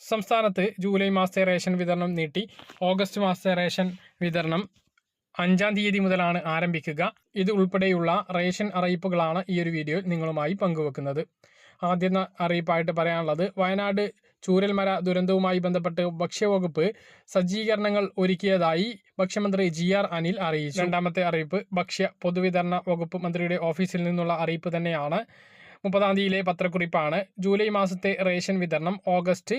സംസ്ഥാനത്ത് ജൂലൈ മാസത്തെ റേഷൻ വിതരണം നീട്ടി. ഓഗസ്റ്റ് മാസത്തെ റേഷൻ വിതരണം അഞ്ചാം തീയതി മുതലാണ് ആരംഭിക്കുക. ഇത് ഉൾപ്പെടെയുള്ള റേഷൻ അറിയിപ്പുകളാണ് ഈ ഒരു വീഡിയോയിൽ നിങ്ങളുമായി പങ്കുവെക്കുന്നത്. ആദ്യ അറിയിപ്പായിട്ട് പറയാനുള്ളത് വയനാട് ചൂരൽമര ദുരന്തവുമായി ബന്ധപ്പെട്ട് ഭക്ഷ്യവകുപ്പ് സജ്ജീകരണങ്ങൾ ഒരുക്കിയതായി ഭക്ഷ്യമന്ത്രി ജി ആർ അനിൽ അറിയിച്ചു. രണ്ടാമത്തെ അറിയിപ്പ് ഭക്ഷ്യ പൊതുവിതരണ വകുപ്പ് മന്ത്രിയുടെ ഓഫീസിൽ നിന്നുള്ള അറിയിപ്പ് തന്നെയാണ്. മുപ്പതാം തീയതിയിലെ പത്രക്കുറിപ്പാണ്. ജൂലൈ മാസത്തെ റേഷൻ വിതരണം ഓഗസ്റ്റ്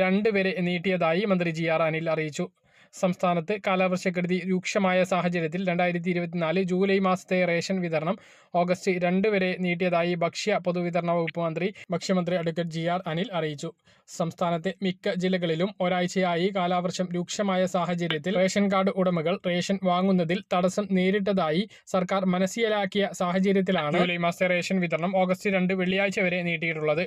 രണ്ട് വരെ നീട്ടിയതായി മന്ത്രി ജി ആർ അനിൽ അറിയിച്ചു. സംസ്ഥാനത്ത് കാലാവർഷക്കെടുതി രൂക്ഷമായ സാഹചര്യത്തിൽ രണ്ടായിരത്തി ഇരുപത്തിനാല് ജൂലൈ മാസത്തെ റേഷൻ വിതരണം ഓഗസ്റ്റ് രണ്ട് വരെ നീട്ടിയതായി ഭക്ഷ്യ പൊതുവിതരണ വകുപ്പ് മന്ത്രി ഭക്ഷ്യമന്ത്രി അഡ്വക്കേറ്റ് ജി ആർ അനിൽ അറിയിച്ചു. സംസ്ഥാനത്തെ മിക്ക ജില്ലകളിലും ഒരാഴ്ചയായി കാലാവർഷം രൂക്ഷമായ സാഹചര്യത്തിൽ റേഷൻ കാർഡ് ഉടമകൾ റേഷൻ വാങ്ങുന്നതിൽ തടസ്സം നേരിട്ടതായി സർക്കാർ മനസ്സിലാക്കിയ സാഹചര്യത്തിലാണ് ജൂലൈ മാസത്തെ റേഷൻ വിതരണം ഓഗസ്റ്റ് രണ്ട് വെള്ളിയാഴ്ച വരെ നീട്ടിയിട്ടുള്ളത്.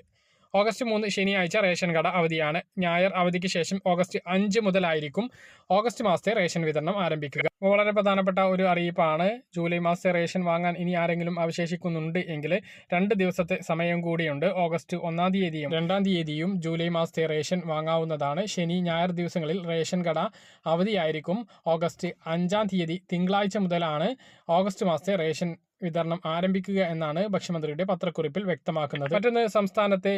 ഓഗസ്റ്റ് മൂന്ന് ശനിയാഴ്ച റേഷൻ കട അവധിയാണ്. ഞായർ അവധിക്ക് ശേഷം ഓഗസ്റ്റ് അഞ്ച് മുതലായിരിക്കും ഓഗസ്റ്റ് മാസത്തെ റേഷൻ വിതരണം ആരംഭിക്കുക. വളരെ പ്രധാനപ്പെട്ട ഒരു അറിയിപ്പാണ്. ജൂലൈ മാസത്തെ റേഷൻ വാങ്ങാൻ ഇനി ആരെങ്കിലും അവശേഷിക്കുന്നുണ്ട് എങ്കിൽ രണ്ട് ദിവസത്തെ സമയം കൂടിയുണ്ട്. ഓഗസ്റ്റ് ഒന്നാം തീയതിയും രണ്ടാം തീയതിയും ജൂലൈ മാസത്തെ റേഷൻ വാങ്ങാവുന്നതാണ്. ശനി ഞായർ ദിവസങ്ങളിൽ റേഷൻ കട അവധിയായിരിക്കും. ഓഗസ്റ്റ് അഞ്ചാം തീയതി തിങ്കളാഴ്ച മുതലാണ് ഓഗസ്റ്റ് മാസത്തെ റേഷൻ വിതരണം ആരംഭിക്കുക എന്നാണ് ഭക്ഷ്യമന്ത്രിയുടെ പത്രക്കുറിപ്പിൽ വ്യക്തമാക്കുന്നത്. മറ്റൊന്ന് സംസ്ഥാനത്തെ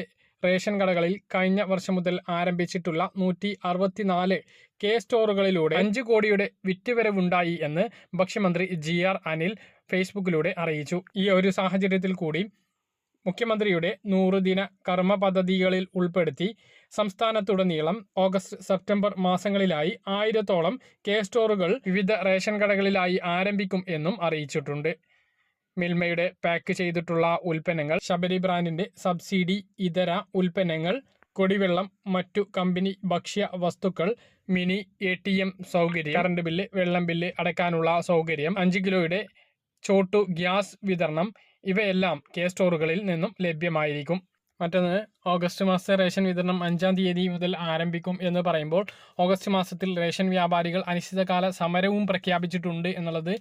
റേഷൻ കടകളിൽ കഴിഞ്ഞ വർഷം മുതൽ ആരംഭിച്ചിട്ടുള്ള നൂറ്റി അറുപത്തിനാല് കെ സ്റ്റോറുകളിലൂടെ അഞ്ച് കോടിയുടെ വിറ്റുവരവുണ്ടായി എന്ന് ഭക്ഷ്യമന്ത്രി ജി ആർ അനിൽ ഫേസ്ബുക്കിലൂടെ അറിയിച്ചു. ഈ ഒരു സാഹചര്യത്തിൽ കൂടി മുഖ്യമന്ത്രിയുടെ നൂറുദിന കർമ്മ പദ്ധതികളിൽ ഉൾപ്പെടുത്തി സംസ്ഥാനത്തുടനീളം ഓഗസ്റ്റ് സെപ്റ്റംബർ മാസങ്ങളിലായി ആയിരത്തോളം കെ സ്റ്റോറുകൾ വിവിധ റേഷൻ കടകളിലായി ആരംഭിക്കും എന്നും അറിയിച്ചിട്ടുണ്ട്. മിൽമയുടെ പാക്ക് ചെയ്തിട്ടുള്ള ഉൽപ്പന്നങ്ങൾ ശബരി ബ്രാൻഡിന്റെ സബ്സിഡി ഇതര ഉൽപ്പന്നങ്ങൾ കൊടിവെള്ളം മറ്റു കമ്പനി ഭക്ഷ്യ വസ്തുക്കൾ മിനി എ ടി എം സൗകര്യം കറണ്ട് ബില്ല് വെള്ളം ബില്ല് അടയ്ക്കാനുള്ള സൗകര്യം അഞ്ച് കിലോയുടെ ചോട്ടു ഗ്യാസ് വിതരണം ഇവയെല്ലാം കെ സ്റ്റോറുകളിൽ നിന്നും ലഭ്യമായിരിക്കും. മറ്റൊന്ന് ഓഗസ്റ്റ് മാസത്തെ റേഷൻ വിതരണം അഞ്ചാം തീയതി മുതൽ ആരംഭിക്കും എന്ന് പറയുമ്പോൾ ഓഗസ്റ്റ് മാസത്തിൽ റേഷൻ വ്യാപാരികൾ അനിശ്ചിതകാല സമരവും പ്രഖ്യാപിച്ചിട്ടുണ്ട് എന്നുള്ളത്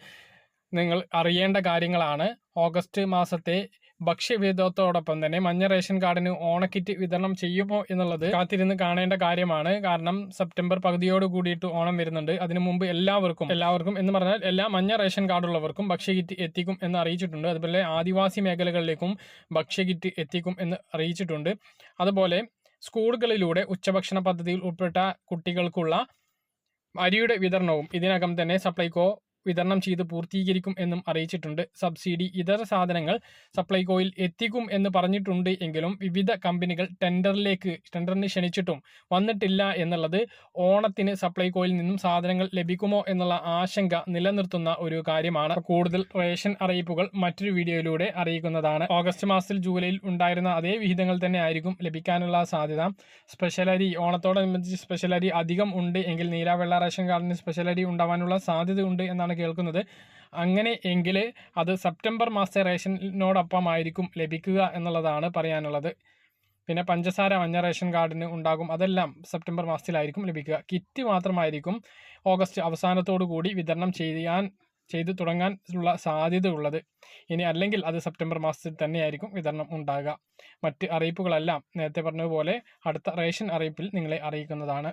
നിങ്ങൾ അറിയേണ്ട കാര്യങ്ങളാണ്. ഓഗസ്റ്റ് മാസത്തെ ഭക്ഷ്യവിധത്തോടൊപ്പം തന്നെ മഞ്ഞ റേഷൻ കാർഡിന് ഓണക്കിറ്റ് വിതരണം ചെയ്യുമോ എന്നുള്ളത് കാത്തിരുന്ന് കാണേണ്ട കാര്യമാണ്. കാരണം സെപ്റ്റംബർ പകുതിയോട് കൂടിയിട്ട് ഓണം വരുന്നുണ്ട്. അതിനു മുമ്പ് എല്ലാവർക്കും എല്ലാവർക്കും എന്ന് പറഞ്ഞാൽ എല്ലാ മഞ്ഞ റേഷൻ കാർഡുള്ളവർക്കും ഭക്ഷ്യകിറ്റ് എത്തിക്കും എന്ന് അറിയിച്ചിട്ടുണ്ട്. അതുപോലെ ആദിവാസി മേഖലകളിലേക്കും ഭക്ഷ്യകിറ്റ് എത്തിക്കും എന്ന് അറിയിച്ചിട്ടുണ്ട്. അതുപോലെ സ്കൂളുകളിലൂടെ ഉച്ചഭക്ഷണ പദ്ധതിയിൽ ഉൾപ്പെട്ട കുട്ടികൾക്കുള്ള അരിയുടെ വിതരണവും ഇതിനകം തന്നെ സപ്ലൈകോ വിതരണം ചെയ്ത് പൂർത്തീകരിക്കും എന്നും അറിയിച്ചിട്ടുണ്ട്. സബ്സിഡി ഇതര സാധനങ്ങൾ സപ്ലൈകോയിൽ എത്തിക്കും എന്ന് പറഞ്ഞിട്ടുണ്ട് എങ്കിലും വിവിധ കമ്പനികൾ ടെൻഡറിലേക്ക് ടെൻഡറിന് ക്ഷണിച്ചിട്ടും വന്നിട്ടില്ല എന്നുള്ളത് ഓണത്തിന് സപ്ലൈകോയിൽ നിന്നും സാധനങ്ങൾ ലഭിക്കുമോ എന്നുള്ള ആശങ്ക നിലനിർത്തുന്ന ഒരു കാര്യമാണ്. കൂടുതൽ റേഷൻ അറിയിപ്പുകൾ മറ്റൊരു വീഡിയോയിലൂടെ അറിയിക്കുന്നതാണ്. ഓഗസ്റ്റ് മാസത്തിൽ ജൂലൈയിൽ ഉണ്ടായിരുന്ന അതേ വിഹിതങ്ങൾ തന്നെ ആയിരിക്കും ലഭിക്കാനുള്ള സാധ്യത. സ്പെഷ്യൽ അരി ഓണത്തോടനുബന്ധിച്ച് സ്പെഷ്യൽ അരി അധികം ഉണ്ട് എങ്കിൽ നീരാവെള്ള റേഷൻ കാർഡിന് സ്പെഷ്യൽ അരി ഉണ്ടാവാനുള്ള സാധ്യത ഉണ്ട് എന്നാണ് കേൾക്കുന്നത്. അങ്ങനെ എങ്കിൽ അത് സെപ്റ്റംബർ മാസത്തെ റേഷനോടൊപ്പമായിരിക്കും ലഭിക്കുക എന്നുള്ളതാണ് പറയാനുള്ളത്. പിന്നെ പഞ്ചസാര മഞ്ഞ റേഷൻ കാർഡിന് ഉണ്ടാകും. അതെല്ലാം സെപ്റ്റംബർ മാസത്തിലായിരിക്കും ലഭിക്കുക. കിറ്റ് മാത്രമായിരിക്കും ഓഗസ്റ്റ് അവസാനത്തോടു കൂടി വിതരണം ചെയ്യാൻ ചെയ്തു തുടങ്ങാൻ ഉള്ള സാധ്യത ഉള്ളത് ഇനി അല്ലെങ്കിൽ അത് സെപ്റ്റംബർ മാസത്തിൽ തന്നെയായിരിക്കും വിതരണം ഉണ്ടാകുക. മറ്റ് അറിയിപ്പുകളെല്ലാം നേരത്തെ പറഞ്ഞതുപോലെ അടുത്ത റേഷൻ അറിയിപ്പിൽ നിങ്ങളെ അറിയിക്കുന്നതാണ്.